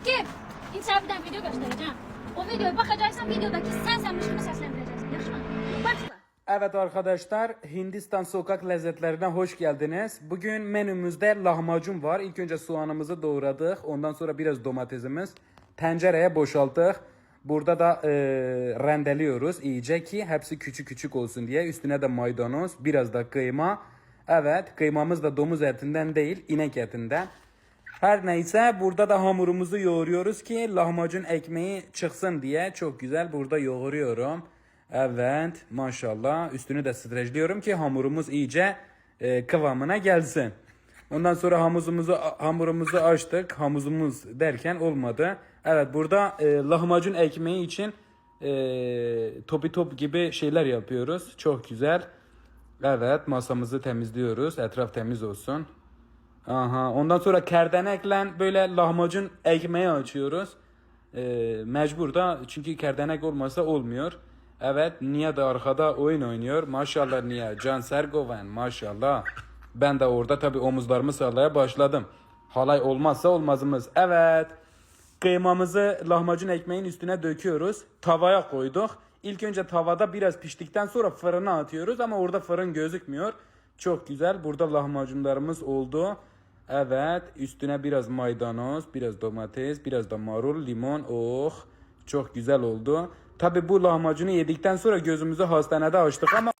Akif, içeriden video göstereceğim. O videoya bakacaksan videodaki sen senmiş gibi seslendireceksin. Yaxşı mı? Başla. Evet arkadaşlar Hindistan sokak lezzetlerine hoş geldiniz. Bugün menümüzde lahmacun var. İlk önce soğanımızı doğradık. Ondan sonra biraz domatesimiz. Tencereye boşalttık. Burada da e, rendeliyoruz iyice ki hepsi küçük küçük olsun diye. Üstüne de maydanoz, biraz da kıyma. Evet kıymamız da domuz etinden değil inek etinden. Her neyse burada da hamurumuzu yoğuruyoruz ki lahmacun ekmeği çıksın diye. Çok güzel burada yoğuruyorum. Evet maşallah üstünü de streçliyorum ki hamurumuz iyice e, kıvamına gelsin. Ondan sonra hamurumuzu hamurumuzu açtık. Hamurumuz derken olmadı. Evet burada e, lahmacun ekmeği için e, topi top gibi şeyler yapıyoruz. Çok güzel. Evet masamızı temizliyoruz. Etraf temiz olsun. Aha. Ondan sonra kerdenekle böyle lahmacun ekmeği açıyoruz. Ee, mecbur da çünkü kerdenek olmasa olmuyor. Evet Niye de arkada oyun oynuyor. Maşallah Niye. Can Sergoven maşallah. Ben de orada tabi omuzlarımı sallaya başladım. Halay olmazsa olmazımız. Evet. Kıymamızı lahmacun ekmeğin üstüne döküyoruz. Tavaya koyduk. İlk önce tavada biraz piştikten sonra fırına atıyoruz ama orada fırın gözükmüyor. Çok güzel. Burada lahmacunlarımız oldu. Evet. Üstüne biraz maydanoz, biraz domates, biraz da marul, limon. Oh. Çok güzel oldu. Tabi bu lahmacunu yedikten sonra gözümüzü hastanede açtık ama